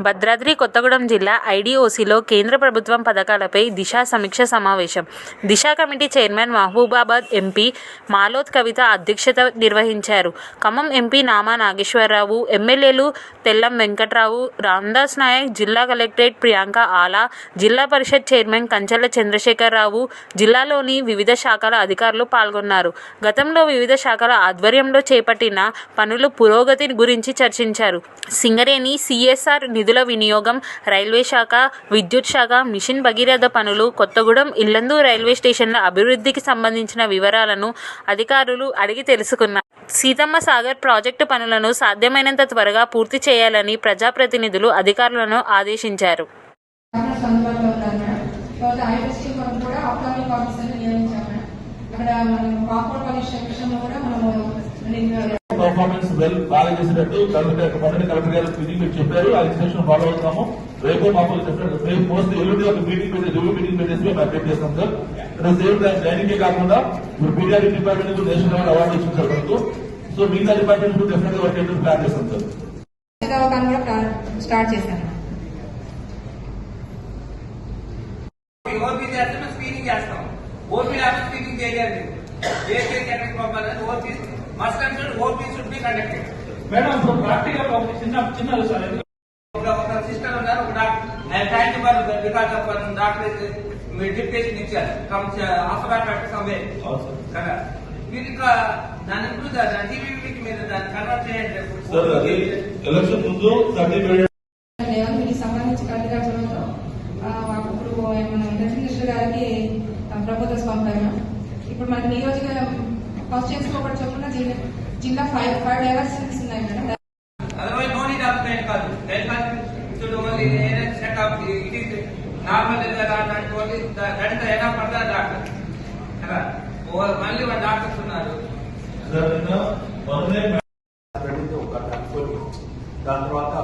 భద్రాద్రి కొత్తగూడెం జిల్లా ఐడిఓసిలో కేంద్ర ప్రభుత్వం పథకాలపై దిశ సమీక్ష సమావేశం. Disha committee chairman Mahabubabad MP Maloth Kavitha అధ్యక్షత నిర్వహించారు. ఖమ్మం ఎంపీ నామా నాగేశ్వరరావు ఎమ్మెల్యేలు తెల్లం వెంకట్రావు రామ్దాస్ నాయక్ జిల్లా కలెక్టరేట్ ప్రియాంక ఆలా జిల్లా పరిషత్ చైర్మన్ కంచెల చంద్రశేఖరరావు జిల్లాలోని వివిధ శాఖల అధికారులు పాల్గొన్నారు. గతంలో వివిధ శాఖల ఆధ్వర్యంలో చేపట్టిన పనులు పురోగతి గురించి చర్చించారు. సింగరేణి సిఎస్ఆర్ నిధుల వినియోగం రైల్వే శాఖ విద్యుత్ శాఖ మిషన్ భగీరథ పనులు కొత్తగూడెం ఇల్లందు రైల్వే స్టేషన్ల అభివృద్ధికి సంబంధించిన వివరాలను అధికారులు అడిగి తెలుసుకున్నారు. సీతమ్మ సాగర్ ప్రాజెక్టు పనులను సాధ్యమైనంత త్వరగా పూర్తి చేయాలని ప్రజాప్రతినిధులు అధికారులను ఆదేశించారు. అక్కడ మనం కాంపౌండ్ విషయంలో కూడా మనము పర్ఫార్మెన్స్ వెల్ బాగా చేసినట్టు కలెక్టర్ మొదటి కలెక్టర్ గారు మీటింగ్ పెట్టి చెప్పారు. ఆ ఇన్స్ట్రక్షన్ ఫాలో అవుతాము. రేపు మాకు చెప్పారు. రేపు పోస్ట్ ఎల్లుండి ఒక మీటింగ్ పెట్టి రివ్యూ మీటింగ్ పెట్టేసి మేము అప్డేట్ చేస్తాం sir. At same time training కాకుండా ఇప్పుడు paediatric department national level award ఇచ్చింది సార్ మనకు. సో మిగతా డిపార్ట్మెంట్ డెఫినెట్గా వర్క్ చేయడానికి ప్లాన్ చేస్తాం సార్. దవాఖాన కూడా ప్రా- స్టార్ట్ చేశాను ఓపీ చేస్తే మేము స్క్రీనింగ్ చేస్తాం. ఓపీ లేకపోతే స్క్రీనింగ్ చేయలేదు ఏ కేసు ఎక్కడికి పంపాలని OP must OP should be conducted madam ఇప్పుడు ప్రాక్టికల్ ఒక చిన్న సార్ ఎందుకంటే ఒక ఒక సిస్టర్ ఉన్నారు ఒక doctor time number record of doctor మీరు ఇచ్చారు. కమ్ సమ్వే కదా మీరు ఇంకా దాని ఇంప్రూవ్ చేయాలి. టీవీకి మీరు దాన్ని కన్వర్ట్ చేయండి. ఎలక్షన్ ముందు సర్టిఫికేట్ లేవని దీనికి సంబంధించి ఆ, ఇప్పుడు మన మినిస్టర్ గారికి ప్రపోజల్స్ పంపాము ఇప్పుడు మన నియోజక కాన్స్టిట్యూన్సీ ఒకటి జిల్లా ఫైవ్ ఫైవ్ డైవర్సిటీస్ ఉన్నాయి madam. Otherwise no need of train కాదు ట్రైన్ కాదు ఇప్పుడు only set of it is normal only అయినా పడతా డాక్టర్. కదా? మళ్ళీ డాక్టర్స్ ఉన్నారు. దాని తర్వాత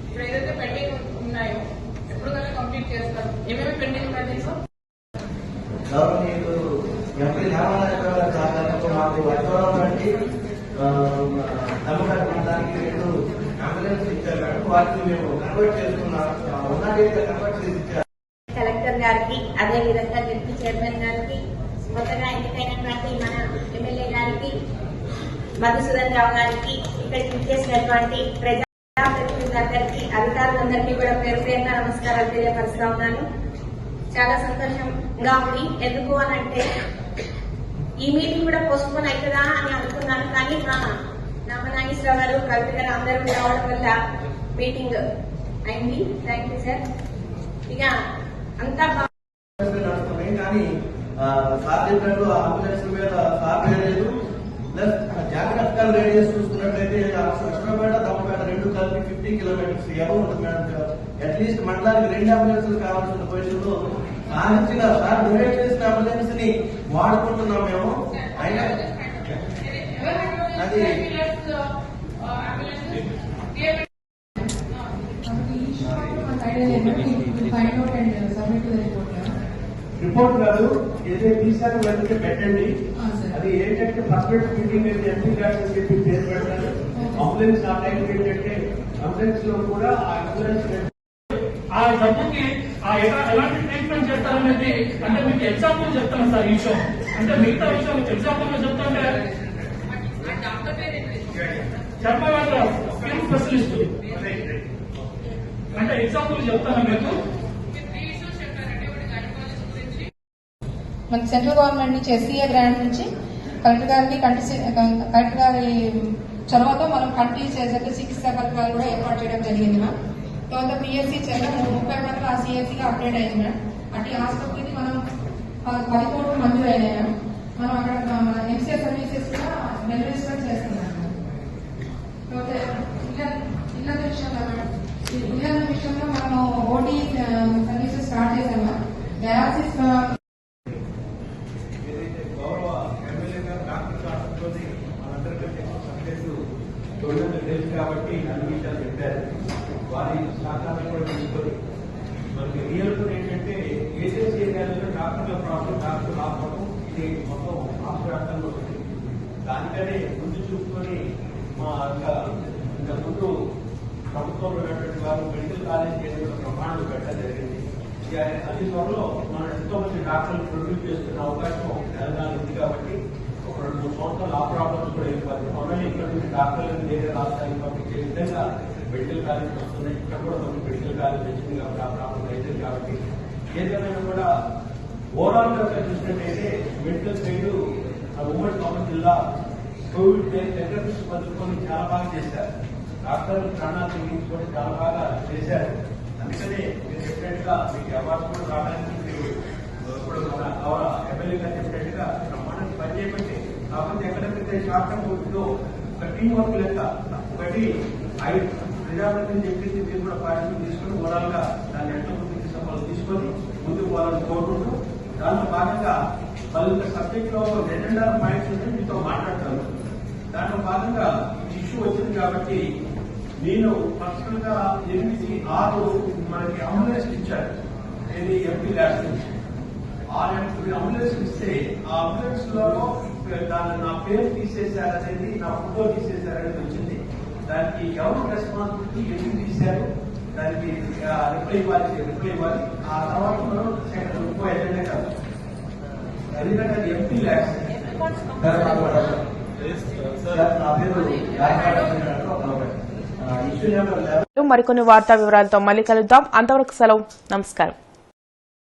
ఇప్పుడు ఏదైతే పెండింగ్ ఉన్నాయో ఎప్పుడు కంప్లీట్ చేస్తారు? ఏమేమి పెండింగ్ ఉన్నాయి సార్ ఎంపీ రామారావు మాకు వర్షవరం వంటి రెండు అంబులెన్స్ ఇచ్చారు మేడం వాటిని మేము కన్వర్ట్ చేస్తున్నాం ఉన్నట్లయితే కన్వర్ట్ చేసి ఇచ్చారు కలెక్టర్ గారికి అదే విధంగా డిప్యూటీ చైర్మన్ గారికి కొత్తగా ఎన్నికైనటువంటి మన ఎమ్మెల్యే గారికి మధుసూదన్ రావు గారికి ఇక్కడికి ఇచ్చేసినటువంటి ప్రజాప్రతినిధులందరికీ అధికారులందరికీ కూడా పేరు పేరున నమస్కారాలు తెలియపరుస్తా ఉన్నాను. చాలా సంతోషంగా ఉంది. ఎందుకు అని అంటే ఈ మీటింగ్ కూడా పోస్ట్పోన్ అవుతుందా అని అనుకున్నాను కానీ మా నామనాగేశ్వరరావు గారు కవిత గారు అందరూ రావడం వల్ల మీటింగ్ అయింది. థ్యాంక్ యూ సార్ ఇక అంతా బా- కానీ సార్ చెప్పినట్టు అంబులెన్స్ మీద సార్ లేదు. ప్లస్ జాగ్రత్తగా రేడియస్ చూసుకున్నట్లయితే సత్యపేట దమ్మపేట రెండు కలిపి ఫిఫ్టీ కిలోమీటర్స్ ఎవరు ఉంటుంది మేడం అట్లీస్ట్ మండలానికి రెండు అంబులెన్స్లు కావాల్సిన పొజిషన్లో సాధించిన సార్ డొనేట్ చేసిన అంబులెన్స్ని వాడుకుంటున్నాం మేము. అయినా అది రిపోర్ట్ కాదు ఏదైతే తీసారో వెళ్తే పెట్టండి. అది ఏంటంటే పర్ఫెక్ట్ మీటింగ్ అయితే ఎంపీ గారు అని చెప్పి పేరు పెట్టారు అంబులెన్స్ ఆ టైం ఏంటంటే అంబులెన్స్లో కూడా ఆ అంబులెన్స్ ఆ డబ్బుకి ఆ ఎలాంటి ట్రీట్మెంట్ చేస్తారనేది అంటే మీకు ఎగ్జాంపుల్ చెప్తాను సార్ ఈ విషయం అంటే మిగతా విషయం ఎగ్జాంపుల్లో చెప్తుంటే చెప్పగలరు స్కిల్ స్పెషలిస్ట్ అంటే ఎగ్జాంపుల్ చెప్తాను మీకు. మన సెంట్రల్ గవర్నమెంట్ నుంచి ఎస్సీఏ గ్రాంట్ నుంచి కలెక్టర్ గారిని కంటి కలెక్టర్ గారి చొరవతో మనం కంటిన్యూ చేసే చికిత్సా పథకాలు కూడా ఏర్పాటు చేయడం జరిగింది మ్యామ్ తర్వాత పిఎస్సీ చెల్ల ముప్పై పథకాలు ఆ సిఎస్సీగా అప్డేట్ అయింది మ్యామ్ అటు ఆసుపత్రికి మనం పది కోట్లు మంజూరు అయినాయి మనం అక్కడ మన సర్వీసెస్ కూడా డెలివరీ చేస్తున్నాం తర్వాత ఇళ్ళ విషయంలో మేడం ఇళ్ళ విషయంలో మనం ఓటీ సర్వీసెస్ స్టార్ట్ చేసాము డయాలసిస్ ఏదైతే గౌరవ ఎమ్మెల్యే గారు డాక్టర్ డాక్టర్తో మనందరికంటే సబ్జెక్టు తొమ్మిది తెలుసు కాబట్టి అన్ని విషయాలు చెప్పారు. వారి సహకారం కూడా తీసుకొని మనకి రియల్ ఏంటంటే ఏజెన్సీ ఏరియాలో డాక్టర్ల ప్రాబ్లం డాక్టర్ రాకపోవడం ఇది మొత్తం రాష్ట్ర వ్యాప్తంగా ఉంది. దానికనే ముందు చూసుకొని మా ఇంకా ఇంత ముందు ప్రభుత్వంలో ఉన్నటువంటి వారు మెడికల్ కాలేజ్ ఏదో ప్రమాణాలు పెట్టడం జరిగింది. అది త్వరలో మనం ఎంతో మంది డాక్టర్లు ప్రొడ్యూస్ చేస్తున్న అవకాశం తెలంగాణ ఉంది కాబట్టి రెండు మూడు సంవత్సరాలు ఆ ప్రాబ్లమ్స్ కూడా ఇవ్వాలి మొన్న ఇక్కడ నుంచి డాక్టర్లు వేరే రాష్ట్రానికి పంపించే విధంగా మెడికల్ కాలేజ్ వస్తున్నాయి. ఇక్కడ కూడా మనకి మెడికల్ కాలేజ్ వచ్చింది కాబట్టి ఆ ప్రాబ్లం అయితే కాబట్టి. ఏదైనా కూడా ఓవరాల్గా చూసినట్టయితే మెడికల్ సైడ్ ఉమ్మడి ఖమ్మం జిల్లా కోవిడ్ టెర్రరిస్ట్ పదుకొని చాలా బాగా చేశారు. డాక్టర్లు ప్రాణాలు తెగించుకొని చాలా బాగా చేశారు. అందుకనే మీరు చెప్పినట్టుగా మీకు అవార్డు కూడా రావడానికి మీరు ఇప్పుడు మన గౌరవ ఎమ్మెల్యే చెప్పినట్టుగా పనిచేయబట్టి కాకపోతే ఎక్కడెక్కడైతే షార్ట్ టర్మ్ ఉంటుందో ఒక టీం వర్క్ లెక్క ఒకటి ఐదు ప్రజాప్రతినిధి చెప్పింది మీరు కూడా పార్టీ తీసుకొని ఓవరాల్గా దాన్ని ఎట్లా ముందుకు తీసుకొని తీసుకొని ముందుకు పోవాలని కోరుకుంటూ దాంట్లో భాగంగా వాళ్ళ సబ్జెక్ట్లో ఒక రెండున్నర పాయింట్స్ ఉంటే మీతో మాట్లాడతాను. దాంట్లో భాగంగా ఇష్యూ వచ్చింది కాబట్టి నేను పర్సనల్గా ఎనిమిది ఆరు మనకి అంబులెన్స్ ఇచ్చారు. ఇది ఎంపీ ల్యాబ్స్ నుంచి ఆరు ఎంపీ అంబులెన్స్ ఇస్తే ఆ అంబులెన్స్లో దాన్ని నా పేరు తీసేశారనేది నా ఫోటో తీసేశారనేది వచ్చింది. దానికి ఎవరు రెస్పాన్సిబిలిటీ ఎందుకు తీశారు? దానికి రిప్లై ఇవ్వాలి రిప్లై ఇవ్వాలి. ఆ తర్వాత మనం సెకండ్ ఇంకో ఎజెండా కాదు ఎందుకంటే అది ఎంపీ ల్యాక్స్. మరికొన్ని వార్తా వివరాలతో మళ్ళీ కలుద్దాం. అంతవరకు సెలవు. నమస్కారం.